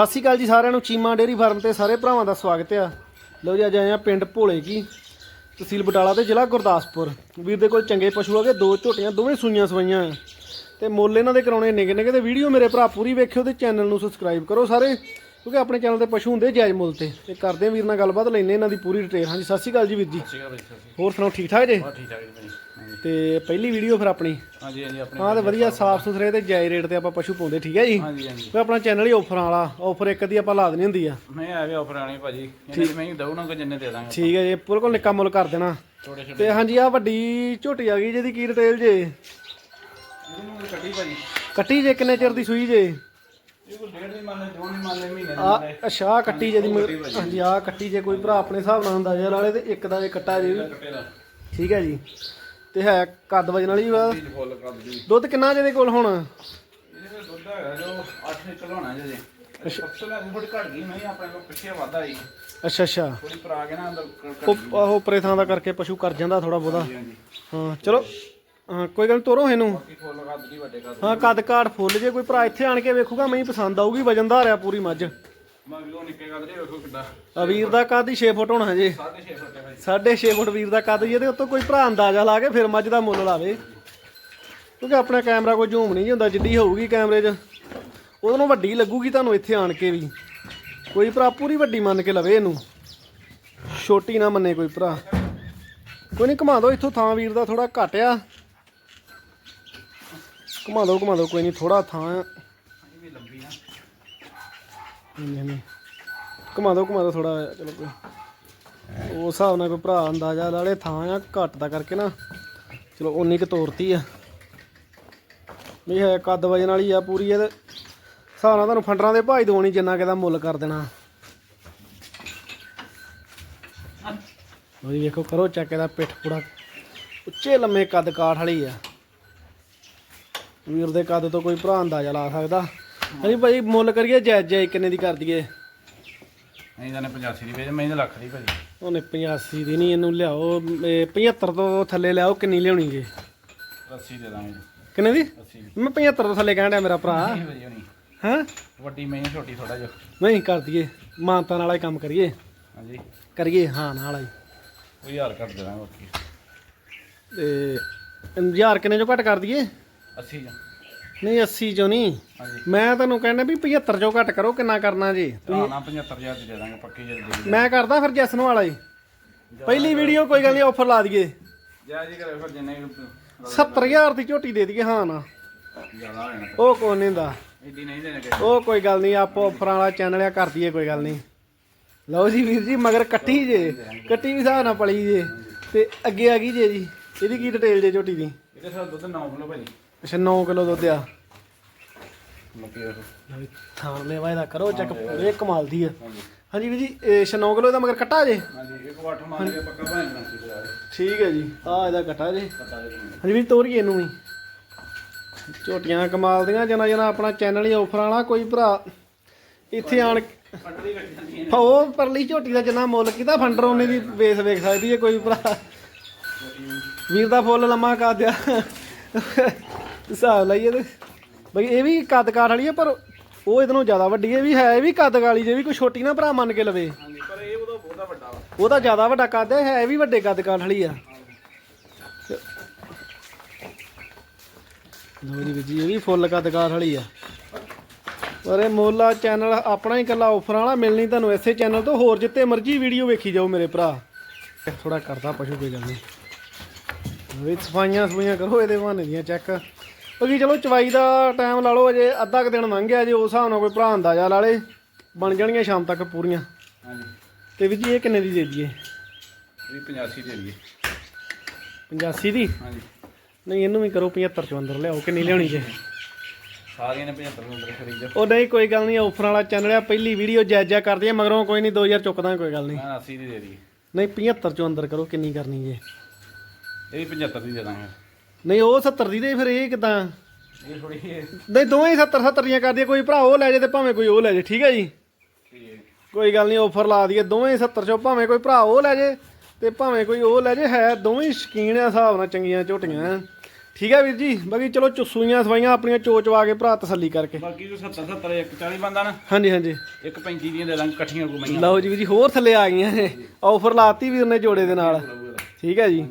ਸਤਿ ਸ਼੍ਰੀ ਅਕਾਲ ਜੀ ਸਾਰਿਆਂ ਨੂੰ, ਚੀਮਾ ਡੇਅਰੀ ਫਾਰਮ ਤੇ ਸਾਰੇ ਭਰਾਵਾਂ ਦਾ ਸਵਾਗਤ ਆ। ਲਓ ਜੀ, ਅੱਜ ਆਏ ਆ ਪਿੰਡ ਭੋਲੇ ਕੀ ਤਹਿਸੀਲ ਬਟਾਲਾ ਤੇ ਜ਼ਿਲ੍ਹਾ ਗੁਰਦਾਸਪੁਰ। ਵੀਰ ਦੇ ਕੋਲ ਚੰਗੇ ਪਸ਼ੂ ਹੈਗੇ ਦੋ ਝੋਟੀਆਂ, ਦੋਵੇਂ ਸੂਈਆਂ ਸਵਾਈਆਂ ਆ। ਤੇ ਮੁੱਲ ਇਹਨਾਂ ਦੇ ਕਰਾਉਣੇ ਨਿਗੇ ਨਿਗੇ ਤੇ ਵੀਡੀਓ ਮੇਰੇ ਭਰਾ ਪੂਰੀ ਵੇਖਿਓ ਤੇ ਚੈਨਲ ਨੂੰ ਸਬਸਕ੍ਰਾਈਬ ਕਰੋ ਸਾਰੇ। ਕਿਉਂਕਿ ਆਪਣੇ ਚੈਨਲ ਤੇ ਪਸ਼ੂ ਹੁੰਦੇ ਜਾਇਜ਼ ਮੁੱਲ ਤੇ। ਤੇ ਕਰਦੇ ਆ ਵੀਰ ਨਾਲ ਗੱਲਬਾਤ ਲੈਣੇ ਇਹਨਾਂ ਦੀ ਪੂਰੀ ਡਿਟੇਲ ਹਾਂਜੀ ਸਤਿ ਸ਼੍ਰੀ ਅਕਾਲ ਜੀ ਵੀਰ ਜੀ। ਸੀਗਾ ਬਈ ਸਰ ਹੋਰ ਸੁਣਾਓ ਠੀਕ ਠਾਕ ਜੇ? ਠੀਕ ਠਾਕ ਜੀ ਭਾਈ ਹਾਂਜੀ ਤੇ ਪਹਿਲੀ ਵੀਡੀਓ ਫਿਰ ਆਪਣੀ। ਹਾਂਜੀ ਹਾਂਜੀ ਆਪਣੇ ਹਾਂ ਤੇ ਵਧੀਆ ਸਾਫ਼ ਸੁਥਰੇ ਤੇ ਜਾਇਜ਼ ਰੇਟ ਤੇ ਆਪਾਂ ਪਸ਼ੂ ਪਾਉਂਦੇ ਠੀਕ ਹੈ ਜੀ? ਹਾਂਜੀ ਆਪਣਾ ਚੈਨਲ ਹੀ ਆਫਰਾਂ ਵਾਲਾ ਆਫਰ ਇੱਕ ਦੀ ਆਪਾਂ ਲਾ ਦੇਣੀ ਹੁੰਦੀ ਆ। ਆ ਗਿਆ ਆਫਰ ਆਣੀ ਭਾਜੀ। ਇਹਨੇ ਮੈਂ ਹੀ ਦਊ ਨਾ ਕਿ ਜਿੰਨੇ ਦੇ ਦਾਂਗੇ ਠੀਕ ਹੈ ਜੀ ਬਿਲਕੁਲ ਨਿੱਕਾ ਮੁੱਲ ਕਰ ਦੇਣਾ। ਤੇ ਹਾਂਜੀ ਆ ਵੱਡੀ ਝੋਟੀ ਆ ਗਈ ਜਿਹਦੀ ਕੀ ਡਿਟੇਲ ਜੇ? ਇਹਨੂੰ ਕੱਟੀ ਭਾਜੀ। ਕੱਟੀ ਜੇ ਕਿੰਨੇ ਚਿਰ ਦੀ ਸੂਈ ਜੇ? ਇਹ ਕੋਈ ਡੇਢ ਨਹੀਂ ਮੰਨ ਲੈ ਦੋ ਨਹੀਂ ਮੰਨ ਲੈ ਮਹੀਨੇ ਆ ਅੱਛਾ ਆਹ ਕੱਟੀ ਜੇ ਦੀ ਮ- ਹਾਂਜੀ ਆ ਕੱਟੀ ਜੇ ਕੋਈ ਭਰਾ ਆਪਣੇ ਹਿਸਾਬ ਨਾਲ ਅੰਦਾਜ਼ੇ ਵਾਲੇ ਤੇ ਇੱਕ ਦਾ ਇਹ ਕੱਟਾ ਜੇ। ਕੱਟੇ ਦਾ। ਠੀਕ ਹੈ ਜੀ। ਤੇ ਹੈ ਕੱਦ ਵਜਣ ਵਾਲੀ ਵਾ। ਬੀਜ ਫੁੱਲ ਕਰ ਦੀ। ਦੁੱਧ ਕਿੰਨਾ ਜਿਹਦੇ ਕੋਲ ਹੁਣ? ਇਹਦੇ ਕੋਲ ਦੁੱਧ ਹੈਗਾ ਜੋ 8 ਲੀਟਰ ਹੋਣਾ ਜੇ ਜੇ ਸਭ ਲੈ ਥੋੜੀ ਘਟ ਗਈ ਮੈਂ ਆਪਣੇ ਕੋਲ ਪਿੱਛੇ ਵਾਧਾ ਆਈ ਅੱਛਾ ਅੱਛਾ। ਥੋੜੀ ਪਰ ਆ ਗਿਆ ਨਾ ਅੰਦਰ ਕ- ਕ- ਉਹ ਆਹੋ ਪਰੇ ਥਾਂ ਦਾ ਕਰਕੇ ਪਸ਼ੂ ਕਰ ਜਾਂਦਾ ਥੋੜਾ ਬਹੁਤਾ। ਹਾਂਜੀ। ਹਾਂ ਚਲੋ। ਹਾਂ ਕੋਈ ਗੱਲ ਨੀ, ਤੋਰੋ ਇਹਨੂੰ। ਬਾਕੀ ਫੁੱਲ ਕਰ ਦੀ ਵੱਡੇ ਕਰ ਹਾਂ ਕੱਦ ਕਾਠ ਫੁੱਲ ਜੇ ਕੋਈ ਭਰਾ ਇੱਥੇ ਆਣ ਕੇ ਵੇਖੂਗਾ ਮੈਨੂੰ ਪਸੰਦ ਆਊਗੀ ਵਜਨਦਾਰ ਆ ਪੂਰੀ ਮੱਝ। ਮੈਂ ਨਿੱਕੇ ਦੇ ਵੇਖੋ ਕਿੱਡਾ। ਆ ਵੀਰ ਦਾ ਕੱਦ ਹੀ 6 ਫੁੱਟ ਹੋਣਾ ਜੇ 6.5 ਫੁੱਟ ਹੈ ਭਾਈ। 6.5 ਫੁੱਟ ਵੀਰ ਦਾ ਕੱਦ ਜੀ ਇਹਦੇ ਉੱਤੋਂ ਕੋਈ ਭਰਾ ਅੰਦਾਜ਼ਾ ਲਾ ਕੇ ਫਿਰ ਮੱਝ ਦਾ ਮੁੱਲ ਲਾਵੇ। ਕਿਉਂਕਿ ਆਪਣਾ ਕੈਮਰਾ ਕੋਈ ਝੂਮ ਨਹੀਂ ਹੁੰਦਾ ਜਿੱਡੀ ਹੋਊਗੀ ਕੈਮਰੇ 'ਚ। ਉਹਦੇ ਨਾਲੋਂ ਵੱਡੀ ਲੱਗੂਗੀ ਤੁਹਾਨੂੰ ਇੱਥੇ ਆਣ ਕੇ ਵੀ। ਕੋਈ ਭਰਾ ਪੂਰੀ ਵੱਡੀ ਮੰਨ ਕੇ ਲਵੇ ਇਹਨੂੰ। ਛੋਟੀ ਨਾ ਮੰਨੇ ਕੋਈ ਭਰਾ। ਕੋਈ ਨਹੀਂ ਘੁਮਾ ਦਿਓ ਇੱਥੋਂ ਥਾਂ ਵੀਰ ਦਾ ਥੋੜਾ ਘੱਟ ਆ। ਘੁਮਾ ਦਿਓ ਘੁਮਾ ਦਿਓ, ਕੋਈ ਨਹੀਂ ਥੋੜਾ ਥਾਂ ਆ। ਇਹ ਵੀ ਲੰਬੀ ਨਾ ਹਾਂਜੀ ਹਾਂਜੀ। ਘੁਮਾ ਦਿਓ ਘੁਮਾ ਦਿਓ ਥੋੜਾ ਚਲੋ ਕੋਈ। ਉਸ ਹਿਸਾਬ ਨਾਲ ਕੋਈ ਭਰਾ ਅੰਦਾਜ਼ਾ ਲਾ ਲੇ ਥਾਂ ਆ ਘੱਟ ਦਾ ਕਰਕੇ ਨਾ। ਚਲੋ ਉਨੀ ਕੁ ਤੋਰਤੀ ਆ। ਵੀ ਹੈ, ਕੱਦ ਵਜਨ ਵਾਲੀ ਆ ਪੂਰੀ, ਇਹਦੇ ਹਿਸਾਬ ਨਾਲ ਤੁਹਾਨੂੰ ਫੰਡਰਾਂ ਦੇ ਭਾਈ ਦਵਾਉਣੀ, ਜਿੰਨਾ ਕਿਦਾ ਮੁੱਲ ਕਰ ਦੇਣਾ। ਉਹ ਵੇਖੋ, ਕਰੋ ਚੈੱਕ, ਇਹਦਾ ਪਿੱਠ ਪੂਰਾ ਉੱਚੇ ਲੰਮੇ ਕੱਦ ਕਾਠ ਵਾਲੀ ਆ। ਵੀਰ ਦੇ ਕੱਦ ਤੋਂ ਕੋਈ ਭਰਾ ਅੰਦਾਜ਼ਾ ਲਾ ਸਕਦਾ। ਹਾਂਜੀ ਭਾਈ ਮੁੱਲ ਕਰੀਏ ਜਾਇਜ਼ ਜਾਇਜ਼ ਕਿੰਨੇ ਦੀ ਕਰ ਦਈਏ। ਨਹੀਂ ਜਾਨੇ 85 ਦੀ ਵੇਚ ਮੈਂ ਇਹਦੇ ਲੱਖ ਦੀ ਭਾਜੀ। ਉਹਨੇ 85 ਦੀ ਨਹੀਂ ਇਹਨੂੰ ਲਿਆਓ ਇਹ 75 ਤੋਂ ਥੱਲੇ ਲਿਆਓ ਕਿੰਨੀ ਲਿਆਉਣੀ ਜੇ? 80 ਦੇ ਦਾਂਗੇ ਕਿੰਨੇ ਦੀ? 80 ਮੈਂ 75 ਤੋਂ ਥੱਲੇ ਕਹਿਣ ਡਿਆ ਮੇਰਾ ਭਰਾ। ਨਹੀਂ ਭਾਜੀ ਨਹੀਂ। ਹਾਂ? ਵੱਡੀ ਮੈਂ ਛੋਟੀ ਥੋੜਾ ਜਿਹਾ। ਨਹੀਂ ਕਰ ਦਈਏ। ਮਾਨਤਾਂ ਵਾਲਾ ਹੀ ਕੰਮ ਕਰੀਏ। ਹਾਂਜੀ। ਕਰੀਏ ਹਾਂ ਨਾਲ ਹੀ। ਉਹ ਹਜ਼ਾਰ ਘੱਟ ਦੇ ਦਾਂਗੇ ਬਾਕੀ। ਤੇ ਹਜ਼ਾਰ ਕਿੰਨੇ ਚੋਂ ਘੱਟ ਕਰ ਦਈਏ? 80 ਜਾਂ ਨਹੀਂ 80 ਚੋਂ ਨਹੀਂ। ਹਾਂਜੀ। ਮੈਂ ਤੁਹਾਨੂੰ ਕਹਿੰਦਾ ਵੀ 75 ਚੋਂ ਘੱਟ ਕਰੋ ਕਿੰਨਾ ਕਰਨਾ ਜੀ? ਹਾਂ ਨਾ 75000 ਦੀ ਦੇ ਦਾਂਗੇ ਪੱਕੀ ਦੇ ਦਾਂਗੇ। ਮੈਂ ਕਰਦਾ ਫਿਰ ਜੈਸਨ ਵਾਲਾ ਹੀ ਪਹਿਲੀ ਵੀਡੀਓ ਕੋਈ ਗੱਲ ਨਹੀਂ ਆਫਰ ਲਾ ਦਈਏ। ਜਾ ਜੀ ਕਰੇ ਫਿਰ ਜਿੰਨੇ 70000 ਦੀ ਝੋਟੀ ਦੇ ਦਈਏ ਹਾਂ ਨਾ। ਜ਼ਿਆਦਾ ਹੋ ਜਾਣਾ। ਉਹ ਕੋਈ ਨਹੀਂ ਦਾ ਨਹੀਂ ਦੇਣੇ ਉਹ ਕੋਈ ਗੱਲ ਨਹੀਂ ਆਪੋ ਆਫਰਾਂ ਵਾਲਾ ਚੈਨਲ ਆ ਕਰ ਦਈਏ ਕੋਈ ਗੱਲ ਨਹੀਂ। ਲਓ ਜੀ ਵੀਰ ਜੀ ਮਗਰ ਕੱਟੀ ਜੇ। ਕੱਟੀ ਵੀ ਹਿਸਾਬ ਨਾਲ ਪਲੀ ਜੇ। ਤੇ ਅੱਗੇ ਆ ਗਈ ਜੇ ਜੀ। ਇਹਦੀ ਕੀ ਡਿਟੇਲ ਜੇ ਝੋਟੀ ਦੀ? ਇਹਦੇ ਸਾਥ ਦੁੱਧ 9 ਕਿਲੋ ਭਾਜੀ। ਅੱਛਾ 9 ਕਿਲੋ ਦੁੱਧ ਆ। ਮੱਕੀ ਥਾਂ ਲੈਵਾ ਇਹਦਾ ਕਰੋ ਚੈੱਕ ਪੂਰੇ ਕਮਾਲ ਦੀ ਆ। ਹਾਂਜੀ। ਹਾਂਜੀ ਵੀਰ ਜੀ ਇਹ 9 ਕਿਲੋ ਦਾ ਮਗਰ ਕੱਟਾ ਜੇ? ਹਾਂਜੀ ਇੱਕ ਵਾਟ ਮਾਰ ਕੇ ਪੱਕਾ ਭਾਂ ਬਣਾ ਸੀ ਯਾਰ ਠੀਕ ਹੈ ਜੀ ਆ ਇਹਦਾ ਕੱਟਾ ਜੇ। ਹਾਂਜੀ ਵੀਰ ਤੋਰੀਏ ਇਹਨੂੰ ਵੀ। ਝੋਟੀਆਂ ਕਮਾਲ ਦੀਆਂ ਜਨਾ ਜਨਾ ਆਪਣਾ ਚੈਨਲ ਹੀ ਆਫਰਾਂ ਵਾਲਾ ਕੋਈ ਭਰਾ ਇੱਥੇ ਆਣ ਉਹ ਪਰਲੀ ਝੋਟੀ ਦਾ ਜਿੰਨਾ ਮੁੱਲ ਕੀਤਾ ਫੰਡਰ ਉਹਨੇ ਦੀ ਵੇਸ ਵੇਖ ਸਕਦੀ ਹੈ ਕੋਈ ਭਰਾ। ਵੀਰ ਦਾ ਫੁੱਲ ਲੰਮਾ ਕਰ ਦਿਆ। ਹਿਸਾਬ ਲਈਏ ਤੇ। ਬਈ ਇਹ ਵੀ ਕੱਦ ਕਾਠ ਵਾਲੀ ਹੈ ਪਰ ਉਹ ਇਹਦੇ ਨਾਲੋਂ ਜ਼ਿਆਦਾ ਵੱਡੀ ਹੈ ਇਹ ਵੀ ਹੈ ਇਹ ਵੀ ਕੱਦ ਕਾਲੀ ਜੇ ਵੀ ਕੋਈ ਛੋਟੀ ਨਾ ਭਰਾ ਮੰਨ ਕੇ ਲਵੇ। ਹਾਂਜੀ ਪਰ ਇਹ ਉਹਦਾ ਬਹੁਤਾ ਵੱਡਾ ਵਾ। ਉਹਦਾ ਜ਼ਿਆਦਾ ਵੱਡਾ ਕੱਦ ਹੈ ਹੈ ਇਹ ਵੀ ਵੱਡੇ ਕੱਦ ਕਾਠ ਵਾਲੀ ਆ। ਲਓ ਜੀ ਵੀਰ ਜੀ ਇਹ ਵੀ ਫੁੱਲ ਕੱਦ ਕਾਠ ਵਾਲੀ ਆ। ਪਰ ਇਹ ਮੋਲਾ ਚੈਨਲ ਆਪਣਾ ਹੀ ਇਕੱਲਾ ਆਫਰ ਵਾਲਾ ਮਿਲਣੀ ਤੁਹਾਨੂੰ ਇਸੇ ਚੈਨਲ ਤੋਂ। ਹੋਰ ਜਿੱਤੇ ਮਰਜ਼ੀ ਵੀਡੀਓ ਵੇਖੀ ਜਾਓ ਮੇਰੇ ਭਰਾ। ਥੋੜਾ ਕਰਦਾ ਪਸ਼ੂ ਕੋਈ ਗੱਲ ਨਹੀਂ ਵੀ ਸਫਾਈਆਂ ਸਫਾਈਆਂ ਕਰੋ ਇਹਦੇ ਬਹਾਨੇ ਦੀਆਂ ਚੈੱਕ। ਬਾਕੀ ਚਲੋ ਚਵਾਈ ਦਾ ਟਾਈਮ ਲਾ ਲਓ ਅਜੇ ਅੱਧਾ ਕੁ ਦਿਨ ਲੰਘ ਗਿਆ ਜੇ ਉਸ ਹਿਸਾਬ ਨਾਲ ਕੋਈ ਭਰਾ ਅੰਦਾਜ਼ਾ ਲਾ ਲੇ ਬਣ ਜਾਣਗੀਆਂ ਸ਼ਾਮ ਤੱਕ ਪੂਰੀਆਂ। ਹਾਂਜੀ। ਤੇ ਵੀ ਜੀ ਇਹ ਕਿੰਨੇ ਦੀ ਦੇ ਦਈਏ? ਇਹ 85 ਦੇ ਲਈਏ 85 ਦੀ? ਹਾਂਜੀ। ਨਹੀਂ ਇਹਨੂੰ ਵੀ ਕਰੋ 75 ਚੋਂ ਅੰਦਰ ਲਿਆਓ ਕਿੰਨੀ ਲਿਆਉਣੀ ਜੇ? ਸਾਰੀਆਂ ਨੇ 75 ਨੂੰ ਅੰਦਰ ਖਰੀਦ ਉਹ ਨਹੀਂ ਕੋਈ ਗੱਲ ਨਹੀਂ ਆਫਰ ਵਾਲਾ ਚੈਨਲ ਆ ਪਹਿਲੀ ਵੀਡੀਓ ਜਾਇਜ਼ਾ ਕਰਦੇ ਆ ਮਗਰੋਂ ਕੋਈ ਨਹੀਂ 2000 ਚੁੱਕਦਾ ਕੋਈ ਗੱਲ ਨਹੀਂ। ਮੈਂ 80 ਦੀ ਦੇ ਦਈਏ। ਨਹੀਂ 75 ਚੋਂ ਅੰਦਰ ਕਰੋ ਕਿੰਨੀ ਕਰਨੀ ਜੇ। ਇਹ ਵੀ 75 ਦੀ ਦੇ ਦਾਂਗੇ। ਨਹੀਂ ਉਹ 70 ਦੀ ਦੇ ਫਿਰ ਇਹ ਕਿਦਾਂ? ਇਹ ਥੋੜੀ ਨਹੀਂ ਦੋਵੇਂ ਹੀ 70 70 ਦੀਆਂ ਕਰਦੀਆਂ ਕੋਈ ਭਰਾ ਉਹ ਲੈ ਜੇ ਤੇ ਭਾਵੇਂ ਕੋਈ ਉਹ ਲੈ ਜੇ ਠੀਕ ਹੈ ਜੀ? ਕੋਈ ਗੱਲ ਨਹੀਂ ਆਫਰ ਲਾ ਦਈਏ ਦੋਵੇਂ ਹੀ 70 ਚੋਂ ਭਾਵੇਂ ਕੋਈ ਭਰਾ ਉਹ ਲੈ ਜੇ ਤੇ ਭਾਵੇਂ ਕੋਈ ਉਹ ਲੈ ਜੇ ਹੈ ਦੋਵੇਂ ਸ਼ਕੀਨ ਆ ਹਿਸਾਬ ਨਾਲ ਚੰਗੀਆਂ ਝੋਟੀਆਂ ਠੀਕ ਹੈ ਵੀਰ ਜੀ ਬਾਕੀ ਚਲੋ ਚੁੱਸੂਈਆਂ ਸਵਾਈਆਂ ਆਪਣੀਆਂ ਚੋਚਵਾ ਕੇ ਭਰਾ ਤਸੱਲੀ ਕਰਕੇ। ਬਾਕੀ ਕੋਈ 70 70 ਇੱਕ 40 ਬੰਦਾ ਨਾ। ਹਾਂਜੀ ਹਾਂਜੀ। ਇੱਕ 35 ਦੀਆਂ ਦੇ ਦਾਂਗੇ ਇਕੱਠੀਆਂ ਘੁਮਾਈਆਂ ਲਓ ਜੀ ਵੀਰ ਜੀ ਹੋਰ ਥੱਲੇ ਆ ਗਈਆਂ ਨੇ। ਆਫਰ ਲਾਤੀ ਵੀਰ ਨੇ ਜੋੜੇ ਦੇ ਨਾਲ। ਠੀਕ ਹੈ ਜੀ।